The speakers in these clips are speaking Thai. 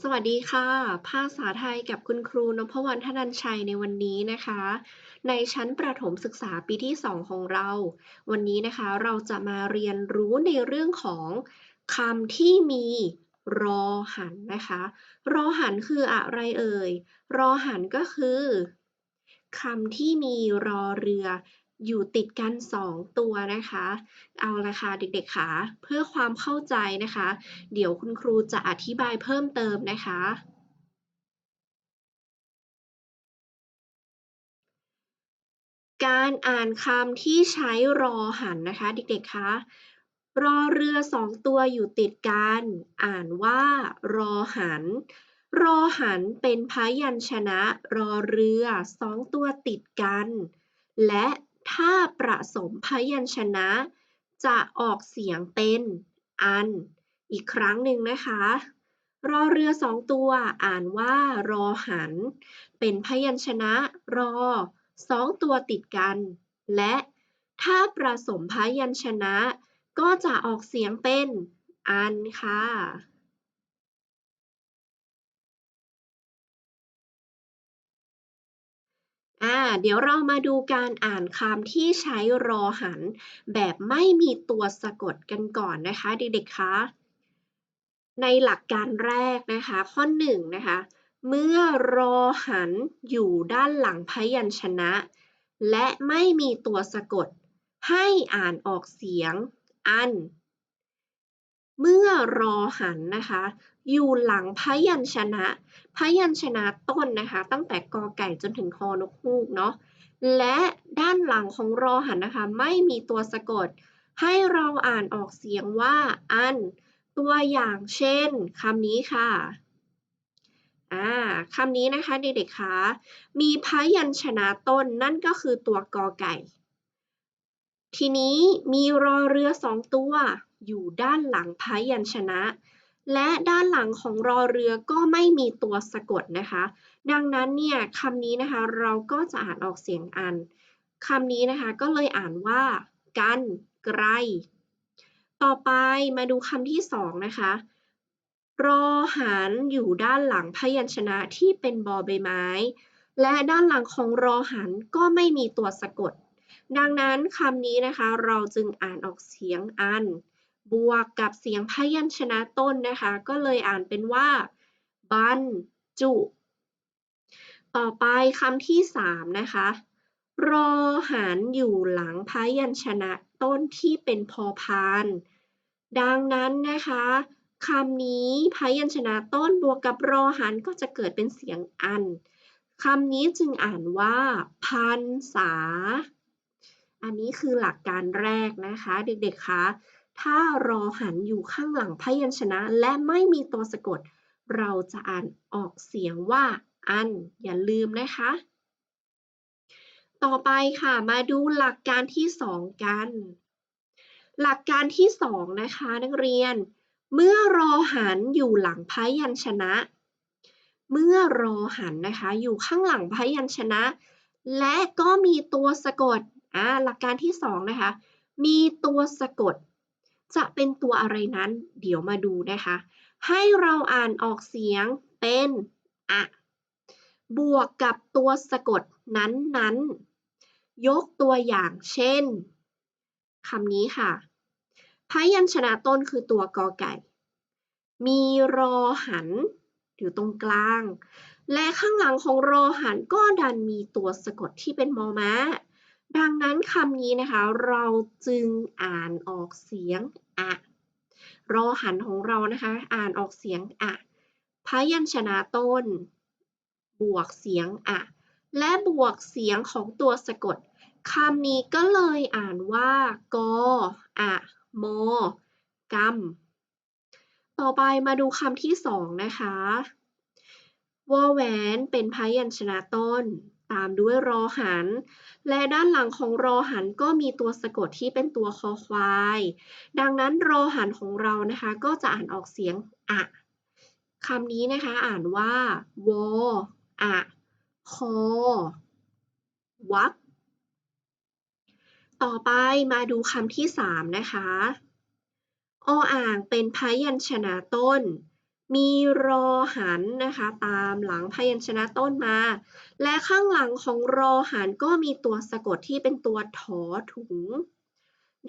สวัสดีค่ะ ภาษาไทยกับคุณครูนพวรรณธนัญชัยในวันนี้นะคะ ในชั้นประถมศึกษาปีที่ 2 ของเรา วันนี้นะคะเราจะมาเรียนรู้ในเรื่องของคำที่มีรอหันนะคะ รอหันคืออะไรเอ่ย รอหันก็คือคำที่มีรอเรือ อยู่ติดกัน 2 ตัวนะคะ เอาละค่ะเด็กๆค่ะเพื่อความเข้าใจนะคะ เดี๋ยวคุณครูจะอธิบายเพิ่มเติมนะคะ การอ่านคำที่ใช้รอหันนะคะ เด็กๆคะรอเรือสองตัวอยู่ติดกัน อ่านว่ารอหัน รอหันเป็นพยัญชนะรอเรือสองตัวติดกัน และ ถ้าประสมพยัญชนะ จะออกเสียงเป็นอัน อีกครั้งหนึ่งนะคะ รอเรือสองตัวอ่านว่ารอหัน เป็นพยัญชนะรอสองตัวติดกัน และถ้าประสมพยัญชนะ ก็จะออกเสียงเป็นอันค่ะ อ่าเดี๋ยวเรามาดูการอ่านคำที่ใช้รอหัน แบบไม่มีตัวสะกดกันก่อนนะคะ เด็กๆคะในหลักการแรกนะคะ ข้อหนึ่งนะคะ เมื่อรอหันอยู่ด้านหลังพยัญชนะ และไม่มีตัวสะกด ให้อ่านออกเสียงอัน เมื่อรอหันนะคะ อยู่หลังพยัญชนะ พยัญชนะต้นนะคะ ตั้งแต่กอไก่จนถึงฮอนกฮูกเนาะและด้านหลังของรอหันนะคะ ไม่มีตัวสะกด ให้เราอ่านออกเสียงว่าอัน ตัวอย่างเช่นคำนี้ค่ะอ่าคำนี้นะคะเด็กๆคะมีพยัญชนะต้นนั่นก็คือตัวกอไก่ ทีนี้มีรอเรือสองตัว อยู่ด้านหลังพยัญชนะ และด้านหลังของรอเรือก็ไม่มีตัวสะกดนะคะ ดังนั้นเนี่ยคำนี้นะคะเราก็จะอ่านออกเสียงอันคำนี้นะคะก็เลยอ่านว่า กันไกล ต่อไปมาดูคำที่สองนะคะรอหันอยู่ด้านหลังพยัญชนะที่เป็นบอใบไม้ และด้านหลังของรอหันก็ไม่มีตัวสะกด ดังนั้นคำนี้นะคะเราจึงอ่านออกเสียงอัน บวกกับเสียงพยัญชนะต้นนะคะ ก็เลยอ่านเป็นว่าบรรจุ ต่อไปคำที่สามนะคะ รอหันอยู่หลังพยัญชนะต้นที่เป็นพอพาน ดังนั้นนะคะคำนี้พยัญชนะต้นบวกกับรอหันก็จะเกิดเป็นเสียงอันคำนี้จึงอ่านว่า พันษา อันนี้คือหลักการแรกนะคะ เด็กๆคะ ถ้ารอหันอยู่ข้างหลังพยัญชนะ และไม่มีตัวสะกด เราจะอ่านออกเสียงว่าอัน อย่าลืมนะคะ ต่อไปค่ะมาดูหลักการที่ 2 กัน หลักการที่ 2 นะคะ นักเรียน เมื่อรอหันอยู่หลังพยัญชนะ เมื่อรอหันนะคะ อยู่ข้างหลังพยัญชนะ และก็มีตัวสะกดอ่าหลักการที่ 2 นะคะ มีตัวสะกด จะเป็นตัวอะไรนั้น เดี๋ยวมาดูนะคะ ให้เราอ่านออกเสียงเป็นอะบวกกับตัวสะกดนั้นๆ ยกตัวอย่างเช่นคำนี้ค่ะ พยัญชนะต้นคือตัวกอไก่ มีรอหัน อยู่ตรงกลาง และข้างหลังของรอหันก็ดันมีตัวสะกดที่เป็นมอม้า ดังนั้นคำนี้นะคะ เราจึงอ่านออกเสียงอะรอหันของเรานะคะ อ่านออกเสียงอะพยัญชนะต้น บวกเสียงอะและบวกเสียงของตัวสะกดคำนี้ก็เลยอ่านว่ากออะโมกำต่อไปมาดูคำที่สองนะคะวอแหวนเป็นพยัญชนะต้น ตามด้วยรอหัน และด้านหลังของรอหันก็มีตัวสะกดที่เป็นตัวคอควาย ดังนั้นรอหันของเรานะคะ ก็จะอ่านออกเสียงอะคำนี้นะคะอ่านว่าวออะคอวักต่อไปมาดูคำที่ 3 นะคะ ออ่างเป็นพยัญชนะต้น มีรอหันนะคะ ตามหลังพยัญชนะต้นมา และข้างหลังของรอหันก็มีตัวสะกดที่เป็นตัวถอถุง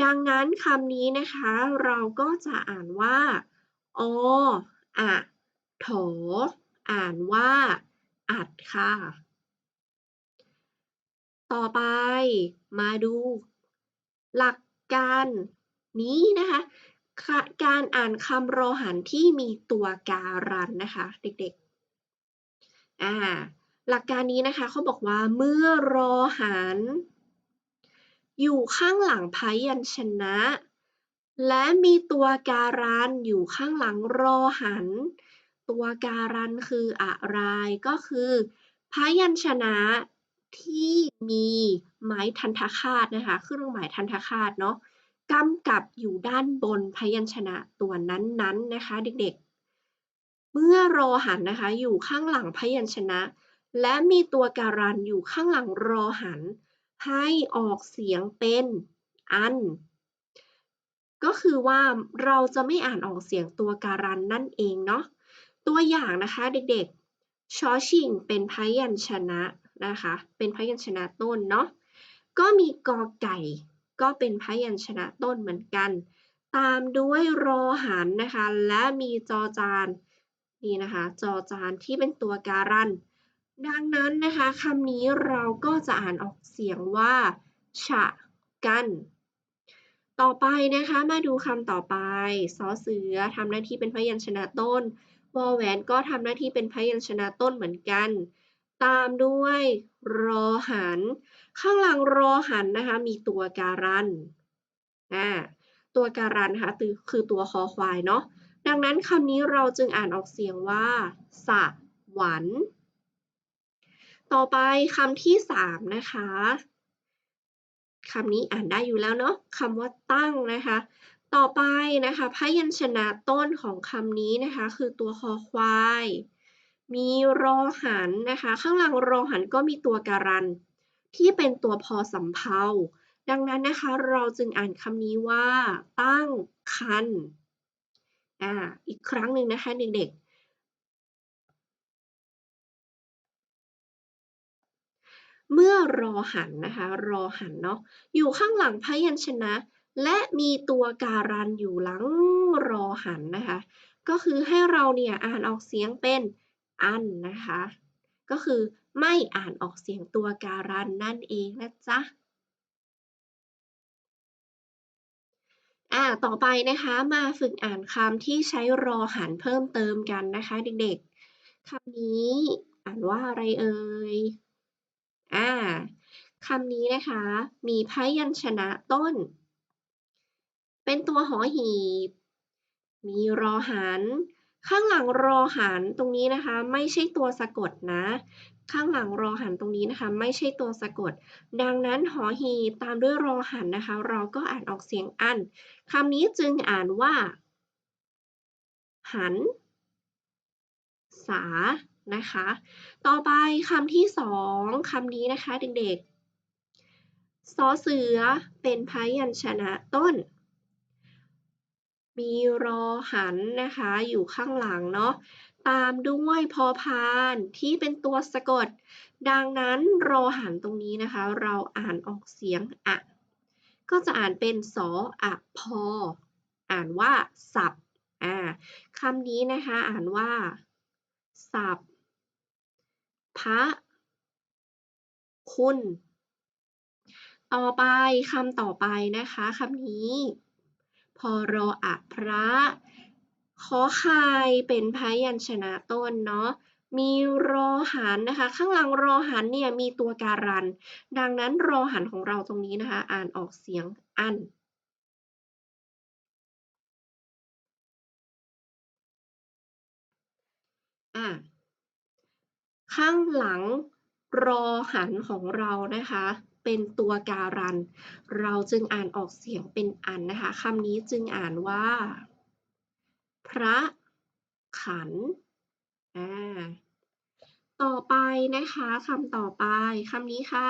ดังนั้นคำนี้นะคะ เราก็จะอ่านว่าออะถออ่านว่า อัดค่ะ ต่อไปมาดู หลักการนี้นะคะ การอ่านคำรหันที่มีตัวการันนะคะเด็กๆอ่าหลักการนี้นะคะเขาบอกว่าเมื่อรอหัน อยู่ข้างหลังพยัญชนะ และมีตัวการันอยู่ข้างหลังรอหัน ตัวการันคืออะไรก็คือ พยัญชนะที่มีไม้ทันทคาตนะคะเครื่องหมายทันทคาตเนาะ กำกับอยู่ด้านบนพยัญชนะตัวนั้นๆนนนะคะเด็กๆ เมื่อรหันนะคะอยู่ข้างหลังพยัญชนะ และมีตัวการันอยู่ข้างหลังรอหัน ให้ออกเสียงเป็นอัน ก็คือว่าเราจะไม่อ่านออกเสียงตัวการันนั่นเองเนาะ ตัวอย่างนะคะเด็กๆ ชอชิงเป็นพยัญชนะนะคะ เป็นพยัญชนะต้นเนาะ ก็มีกอไก่ ก็เป็นพยัญชนะต้นเหมือนกัน ตามด้วยรอหันนะคะ และมีจอจานนี่นะคะ จอจานที่เป็นตัวการัน ดังนั้นนะคะคำนี้เราก็จะอ่านออกเสียงว่าฉะกัน ต่อไปนะคะมาดูคำต่อไปซอเสือทำหน้าที่เป็นพยัญชนะต้นวอแหวนก็ทำหน้าที่เป็นพยัญชนะต้นเหมือนกัน ตามด้วยรอหัน ข้างหลังรอหันนะคะ มีตัวการันอ่าตัวการันนะคะคือตัวคอควายเนาะดังนั้นคำนี้เราจึงอ่านออกเสียงว่า สะหวันต่อไปคำที่สามนะคะคำนี้อ่านได้อยู่แล้วเนาะคำว่าตั้งนะคะ ต่อไปนะคะพยัญชนะต้นของคำนี้นะคะ คือตัวคอควาย มีรอหันนะคะ ข้างหลังรอหันก็มีตัวการัน ที่เป็นตัวพอสำเพาดังนั้นนะคะเราจึงอ่านคำนี้ว่า ตั้งคันอ่าอีกครั้งหนึ่งนะคะเด็กๆ เมื่อรอหันนะคะรอหันเนาะอยู่ข้างหลังพยัญชนะ และมีตัวการันอยู่หลังรอหันนะคะ ก็คือให้เราเนี่ยอ่านออกเสียงเป็น อันนะคะ ก็คือไม่อ่านออกเสียงตัวการันนั่นเองนะจ๊ะอ่าต่อไปนะคะมาฝึกอ่านคำที่ใช้รอหันเพิ่มเติมกันนะคะเด็กๆคำนี้อ่านว่าอะไรเอ่ยอ่าคำนี้นะคะ มีพยัญชนะต้น เป็นตัวหอหีบ มีรอหัน ข้างหลังรอหันตรงนี้นะคะ ไม่ใช่ตัวสะกดนะ ข้างหลังรอหันตรงนี้นะคะ ไม่ใช่ตัวสะกด ดังนั้นหอหีตามด้วยรอหันนะคะ เราก็อ่านออกเสียงอันคำนี้จึงอ่านว่า หัน สานะคะ ต่อไปคำที่สองคำนี้นะคะเด็กๆซอเสือเป็นพยัญชนะต้น มีรอหันนะคะ อยู่ข้างหลังเนาะตามด้วยพอพานที่เป็นตัวสะกด ดังนั้นรอหันตรงนี้นะคะ เราอ่านออกเสียงอะก็จะอ่านเป็นสออะพอ อ่านว่าสับอ่าคำนี้นะคะอ่านว่า สับพระคุณ ต่อไปคำต่อไปนะคะคำนี้ อรออะพระ ขอไข่เป็นพยัญชนะต้นเนาะมีรอหันนะคะ ข้างหลังรอหันเนี่ยมีตัวการัน ดังนั้นรอหันของเราตรงนี้นะคะ อ่านออกเสียงอันอะข้างหลังรอหันของเรานะคะ เป็นตัวการัน เราจึงอ่านออกเสียงเป็นอันนะคะคำนี้จึงอ่านว่า พระขันอ่าต่อไปนะคะคำต่อไปคำนี้ค่ะ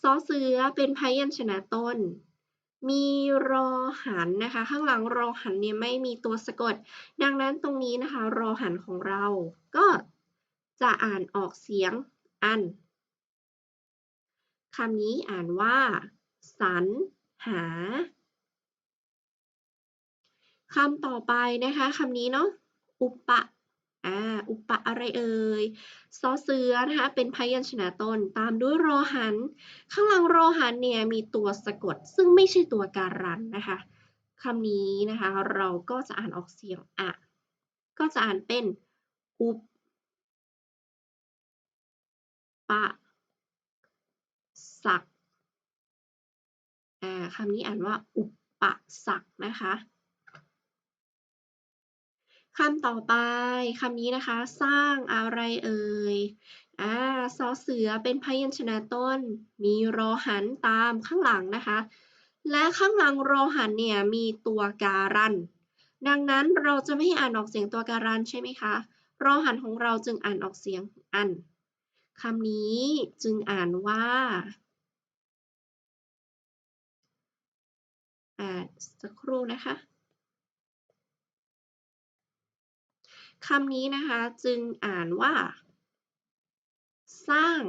ซอเสือเป็นพยัญชนะต้น มีรอหันนะคะ ข้างหลังรอหันเนี่ยไม่มีตัวสะกด ดังนั้นตรงนี้นะคะ รอหันของเรา ก็จะอ่านออกเสียงอัน คำนี้อ่านว่าสรรหาคำต่อไปนะคะคำนี้เนาะอุปะอ่าอุปะอะไรเอ่ยซอเสือนะคะเป็นพยัญชนะต้นตามด้วยรอหัน ข้างหลังรอหันเนี่ยมีตัวสะกดซึ่งไม่ใช่ตัวการันนะคะคำนี้นะคะเราก็จะอ่านออกเสียงอะก็จะอ่านเป็นอุปปะ สักคำนี้อ่านว่าอุปปะสักนะคะคำต่อไปคำนี้นะคะ สร้างอะไรเอ่ยอ่าซอเสือเป็นพยัญชนะต้น มีรอหันตามข้างหลังนะคะ และข้างหลังรอหันเนี่ยมีตัวการัน ดังนั้นเราจะไม่ให้อ่านออกเสียงตัวการันใช่ไหมคะรอหันของเราจึงอ่านออกเสียงอันคำนี้จึงอ่านว่า อ่าสักครู่นะคะคำนี้นะคะจึงอ่านว่า สร้าง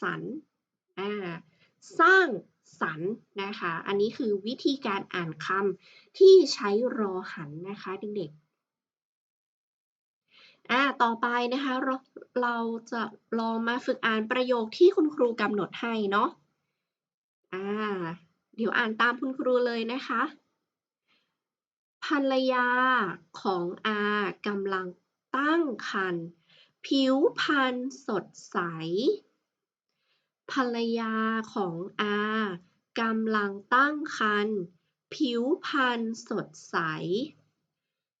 สรรอ่าสร้างสรรนะคะ อันนี้คือวิธีการอ่านคำที่ใช้รอหันนะคะเด็กๆอ่าต่อไปนะคะเราเราจะลองมาฝึกอ่านประโยคที่คุณครูกำหนดให้เนาะอ่า เดี๋ยวอ่านตามคุณครูเลยนะคะ ภรรยาของอากำลังตั้งครรภ์ผิวพรรณสดใส ภรรยาของอากำลังตั้งครรภ์ผิวพรรณสดใส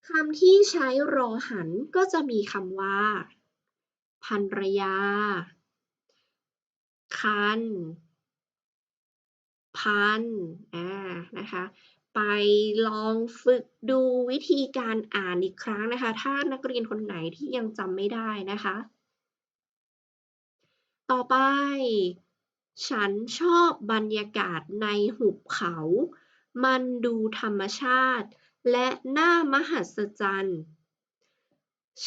คำที่ใช้รอหันก็จะมีคำว่า ภรรยา คัน พันอ่านะคะไปลองฝึกดูวิธีการอ่านอีกครั้งนะคะ ถ้านักเรียนคนไหนที่ยังจำไม่ได้นะคะ ต่อไป ฉันชอบบรรยากาศในหุบเขา มันดูธรรมชาติ และน่ามหัศจรรย์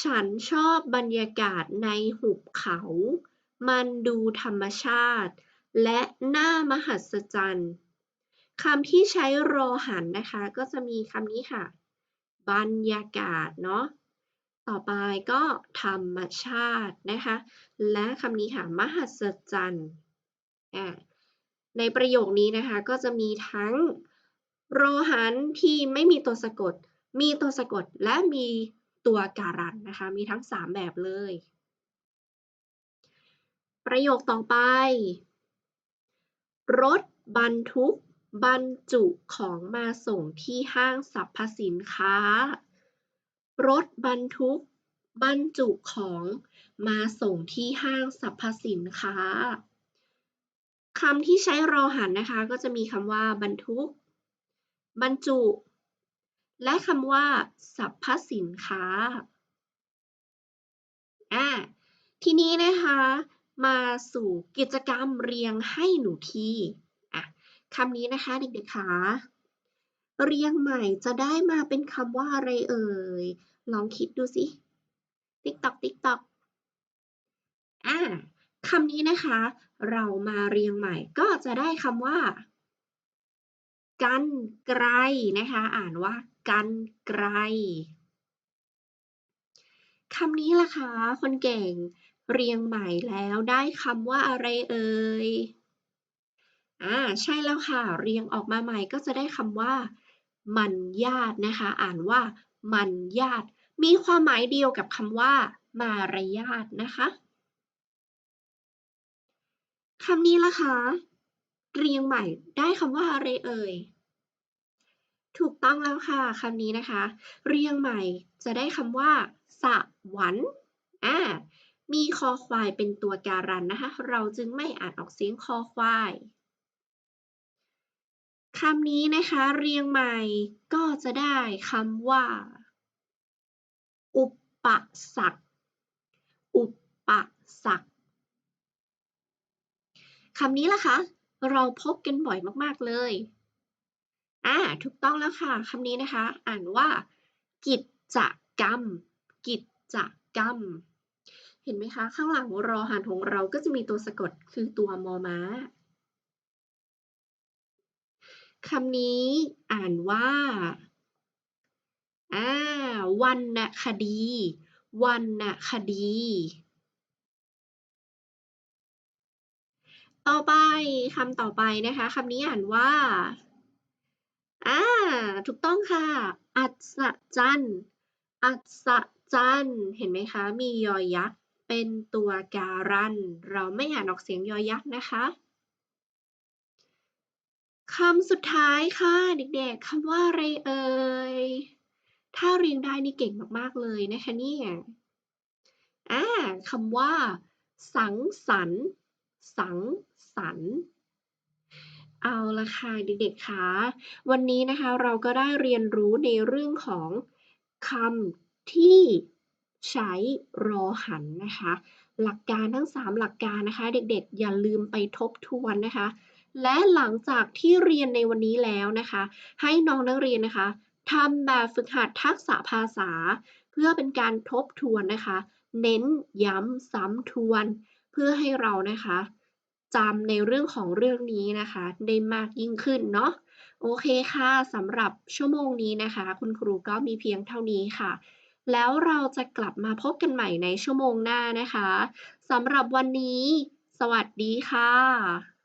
ฉันชอบบรรยากาศในหุบเขา มันดูธรรมชาติ และหน่ามหัศจรรย์คำที่ใช้รอหันนะคะ ก็จะมีคำนี้ค่ะ บรรยากาศเนาะต่อไปก็ธรรมชาตินะคะ และคำนี้ค่ะ มหัศจรรย์ในประโยคนี้นะคะ ก็จะมีทั้งรหันที่ไม่มีตัวสะกด มีตัวสะกดและมีตัวการันนะคะ มีทั้ง 3 แบบเลย ประโยคต่อไป รถบรรทุกบรรจุของมาส่งที่ห้างสรรพสินค้า รถบรรทุกบรรจุของมาส่งที่ห้างสรรพสินค้าคำที่ใช้รอหันนะคะ ก็จะมีคำว่า บรรทุก บรรจุ และคำว่าสรรพสินค้าอ่าทีนี้นะคะ มาสู่กิจกรรมเรียงให้หนูทีคำนี้นะคะเด็กๆคะเรียงใหม่จะได้มาเป็นคำว่าอะไรเอ่ย ลองคิดดูสิติ๊กตอกติ๊กตอกอ่าคำนี้นะคะ เรามาเรียงใหม่ก็จะได้คำว่า กันไกลนะคะ อ่านว่า กันไกลคำนี้ล่ะคะ คนเก่ง เรียงใหม่แล้วได้คำว่าอะไรเอ่ย อ่าใช่แล้วค่ะ เรียงออกมาใหม่ก็จะได้คำว่า มันญาตินะคะ อ่านว่า มันญาติ มีความหมายเดียวกับคำว่า มารยาทนะคะคำนี้ล่ะคะเรียงใหม่ได้คำว่าอะไรเอ่ย ถูกต้องแล้วค่ะคำนี้นะคะ เรียงใหม่จะได้คำว่าสวรรค์อ่า มีคอควายเป็นตัวการันนะคะ เราจึงไม่อ่านออกเสียงคอควายคำนี้นะคะเรียงใหม่ก็จะได้คำว่า อุปปสักอุปปสักคำนี้ล่ะคะเราพบกันบ่อยมากๆเลยอ่าถูกต้องแล้วค่ะคำนี้นะคะ อ่านว่า กิจกรรม กิจกรรม ห็นไหมคะ ข้างหลังรอหารของเราก็จะมีตัวสะกดคือตัวมอม้าคำนี้อ่านว่าอ่าวรรณคดีวรรณคดี ต่อไปคำต่อไปนะคะคำนี้อ่านว่าอ่าถูกต้องค่ะ อัศจรรย์อัศจรรย์เห็นไหมคะ มียอยักษ์ เป็นตัวการัน เราไม่อ่านออกเสียงยอยักษ์นะคะคำสุดท้ายค่ะเด็กๆคำว่าอะไรเอ่ย ถ้าเรียงได้นี่เก่งมากๆเลยนะคะเนี่ยอ่าคำว่า สังสรรค์สังสรรค์เอาละค่ะเด็กๆคะวันนี้นะคะเราก็ได้เรียนรู้ในเรื่องของคำที่ ใช้รอหันนะคะ หลักการทั้ง 3 หลักการนะคะ เด็กๆ อย่าลืมไปทบทวนนะคะ และหลังจากที่เรียนในวันนี้แล้วนะคะ ให้น้องนักเรียนนะคะทำแบบฝึกหัดทักษะภาษา เพื่อเป็นการทบทวนนะคะ เน้นย้ำซ้ำทวน เพื่อให้เรานะคะจำในเรื่องของเรื่องนี้นะคะ ได้มากยิ่งขึ้นเนาะโอเคค่ะสำหรับชั่วโมงนี้นะคะ คุณครูก็มีเพียงเท่านี้ค่ะ แล้วเราจะกลับมาพบกันใหม่ในชั่วโมงหน้านะคะสำหรับวันนี้ สวัสดีค่ะ